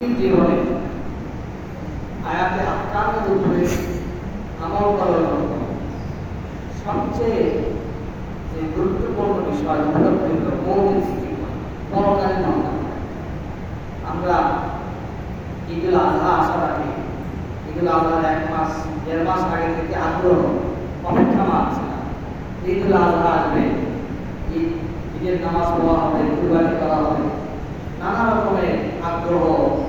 জীবনে আয়াতে আকামের উপরে আমল করার সবচেয়ে যে গুরুত্বপূর্ণ বিষয় পরকালীন আমরা ঈদুল আজহা আসার আগে ঈদুল আজহার এক মাস দেড় মাস আগে থেকে আগ্রহ অপেক্ষা মানছিলাম ঈদুল আজহা আসবে ঈদ ঈদের নামাজ পড়া হবে, কুরবানি করা হবে, নানা রকমের আগ্রহ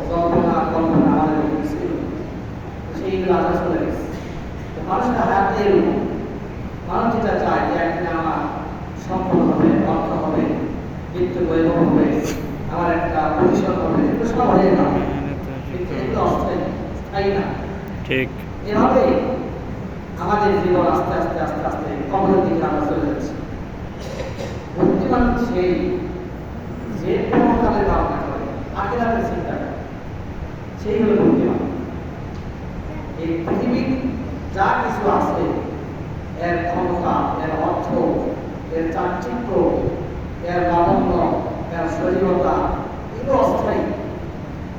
যন্ত্রণা কল্পনা আমাদের ছিল সেইগুলো আশা চলে গেছে তো মানুষের হাতে মানুষ যেটা চায় যে একদিন আমার সম্পদ হবে অর্থ হবে বিত্ত বৈভব হবে আমার একটা পরিসর হবে এগুলো সব হয়ে কিন্তু এগুলো অস্থায়ী স্থায়ী না? ঠিক। এভাবে আমাদের জীবন আস্তে আস্তে আস্তে আস্তে কবরের দিকে আমরা চলে যাচ্ছি। বুদ্ধিমান সেই যে করে আখেরাতের চিন্তা করে সেই হলো এই পৃথিবীর যা কিছু আছে, এর ক্ষমতা, এর অর্থ, এর চাকচিক্য, এর লাবণ্য এর শরীরতা এগুলো অস্থায়ী।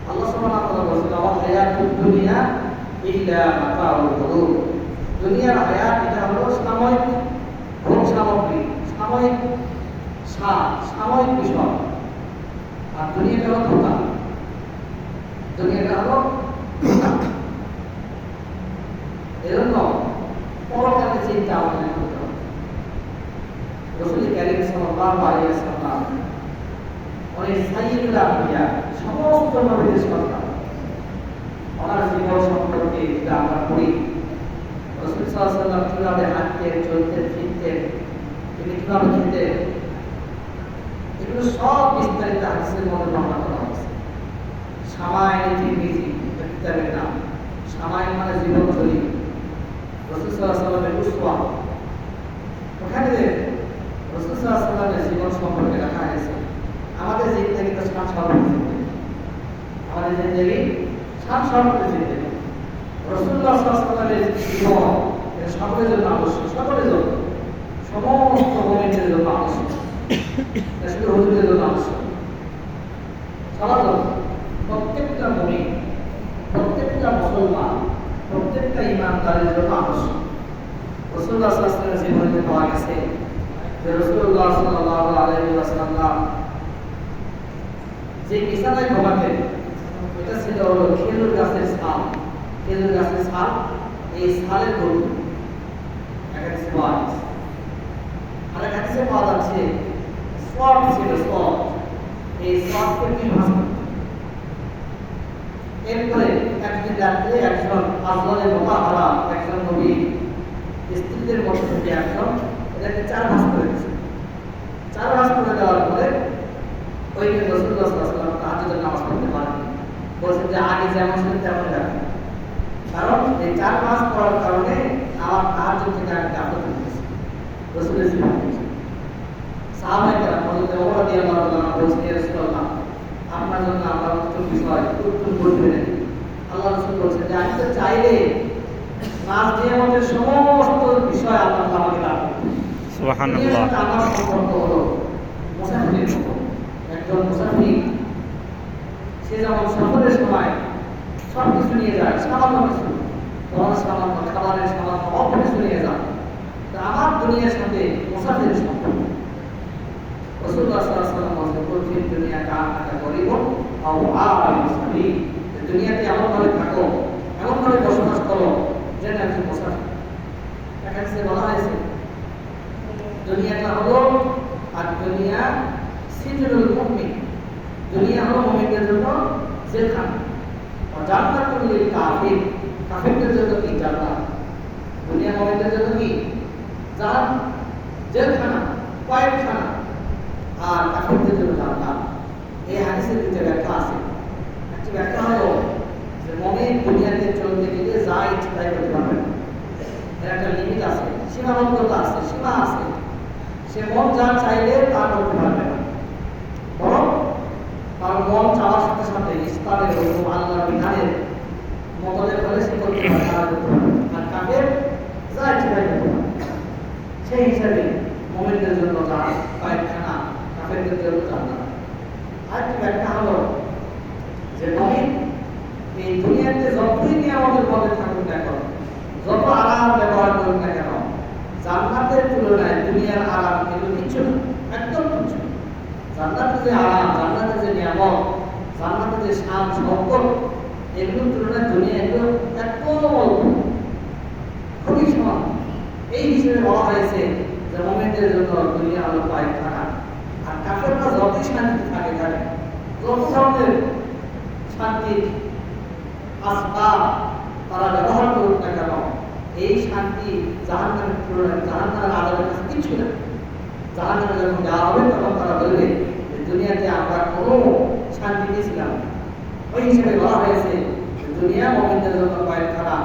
আল্লাহ সুবহানাহু ওয়া তাআলা বলেছেন দুনিয়া ইল্লা মাতাউল গুরুর দুনিয়ার হায়াত এটা হলো সাময়িক ভোগ সামগ্রী, সাময়িক সাময়িক বিষয়। আর দুনিয়াটা হলো হলো এজন্য পরকালে চিন্তা আমাদের করতে হবে। রসুল কারিম সাল্লাল্লাহু আলাইহি ওয়াসাল্লাম উনি সাইয়্যিদুল আম্বিয়া, সমস্ত নবীদের সন্তান। ওনার জীবন সম্পর্কে যেটা আমরা পড়ি, রসুল সাল্লাল্লাহু কীভাবে হাঁটতেন, চলতেন, ফিরতেন, তিনি কীভাবে খেতেন, এগুলো সব বিস্তারিত হাদিসের মধ্যে বর্ণনা করা হয়েছে। সামাইন তিরমিজি কিতাবের নাম সামাইন মানে জীবন চলি রসুল সাল্লাল্লাহু উসওয়া। ওখানে রসুল সাল্লাল্লাহু আলাইহি জীবন সম্পর্কে লেখা হয়েছে আমাদের জিন্দগি তো সাত সর্বত আমাদের জিন্দগি সাত সর্বত জিন্দগি। রসুল্লাহ সাল্লামের জীবন সকলের জন্য আবশ্যক, সকলের জন্য। সমস্ত মোমেন্টের জন্য আবশ্যক। শুধু হুজুরের জন্য আবশ্যক। সবার জন্য প্রত্যেকটা মমিন প্রত্যেকটা মুসলমান, প্রত্যেকটা ইমানদারের জন্য আবশ্যক রসুল্লাহ সাল্লামের জীবনে পাওয়া গেছে, যে রসুল্লাহ সাল্লাল্লাহু আলাইহি যে বিছানায় ঘুমাতেন, এটা ছিল হলো খেজুর গাছের ছাল। খেজুর গাছের ছাল, এই ছালের গরু। আর একাদিসে পাওয়া যাচ্ছে স্পট ছিল স্পট এই স্পটকে কি ভাস এরপরে একদিন রাত্রে একজন আজলের মোটা হারা একজন নবী, স্ত্রীদের মধ্যে থেকে একজন এটাকে চার ভাস করে দিয়েছে। চার ভাস করে দেওয়ার পরে ওই দিন রসুল্লাহ সাল্লাম তাহাজুদের নামাজ পড়তে পারেন। বলছেন যে আগে যেমন ছিলেন তেমন রাখেন কারণ এই চার মাস পড়ার কারণে আমার তাহাজুদ থেকে আমি হয়ে গেছি রসুলের সাহাবাই করা হজরত ওমর দিয়ে তাআলা বলছেন রাসূলুল্লাহ আপনার জন্য আল্লাহ বিষয় উত্তম বলবেন আল্লাহ রসুল বলছেন যে আমি তো চাইলে নাচ দিয়ে আমাদের সমস্ত বিষয় আল্লাহ আমাকে দান সুবহানাল্লাহ। আমার সম্পর্ক হলো মুসাফিরের একজন মুসাফির সে যেমন সফরের সময় সব কিছু নিয়ে যায় সামান্য কিছু। তোমার সামান্য খাবারের সামান্য অল্প কিছু নিয়ে যায়। আমার দুনিয়ার সাথে মুসাফিরের সম্পর্ক রসুল্লাহ সাল্লাল্লাহু বলেন কুল দুনিয়া কা আকা গরিব আও দুনিয়াতে এমন ভাবে থাকো, এমন ভাবে বসবাস করো, যেন একজন মুসাফির এখানে বলা হয়েছে দুনিয়াটা হলো আর দুনিয়া সিজনুল মুমিন। দুনিয়া হলো মুমিনদের জন্য জেলখানা। জান্নাতুল লিল কাফির। কাফিরদের জন্য কি? জান্নাত। দুনিয়া মুমিনদের জন্য কি? জান জেলখানা। কয়েকখানা আর কাফিরদের জন্য জান্নাত এই হাদিসের দুটো ব্যাখ্যা আছে। একটি ব্যাখ্যা হলো যে মুমিন দুনিয়াতে চলতে গেলে যা ইচ্ছে তাই করতে পারবে এর একটা লিমিট আছে সীমাবদ্ধতা আছে, সীমা আছে। সে মন যা চাইলে তা করতে পারবে না। বরং তার মন চাওয়ার সাথে সাথে ইসলামের হুকুম, আল্লাহর বিধানের মতলের ফলে সে করতে পারে পারে আর কাকে? যা ইচ্ছে তাই করতে পারে সেই হিসাবে মোমেনদের জন্য যা জান্নাত আরেকটি ব্যাখ্যা হলো যে মমিন এই দুনিয়াতে যতই নিয়ামতের মধ্যে থাকুক না কেন যত আরাম ব্যবহার করুক না কেন জান্নাতের তুলনায় দুনিয়ার আরাম এগুলো কিচ্ছু না একদম তুচ্ছ জান্নাতে যে আরাম জান্নাতে যে নিয়ামত জান্নাতে যে শান সম্পদ এগুলোর তুলনায় দুনিয়া এগুলো একদম অল্প খুবই সমান এই হিসেবে বলা হয়েছে যে মোমেন্টের জন্য দুনিয়া হলো পায়ে থাকা আর কাফেররা যতই শান্তিতে থাকে থাকে যত ধরনের শান্তির আসবাব তারা ব্যবহার করুক না কেন, এই শান্তি জাহান নামের তুলনায় জাহান নামের আদাবের কাছে কিছু না জাহান নামে যখন যাওয়া হবে, তখন তারা বলবে যে, দুনিয়াতে আমরা কোনো শান্তি পেয়েছিলাম ওই হিসেবে বলা হয়েছে দুনিয়া মোমেন্টের জন্য কয়েক খারাপ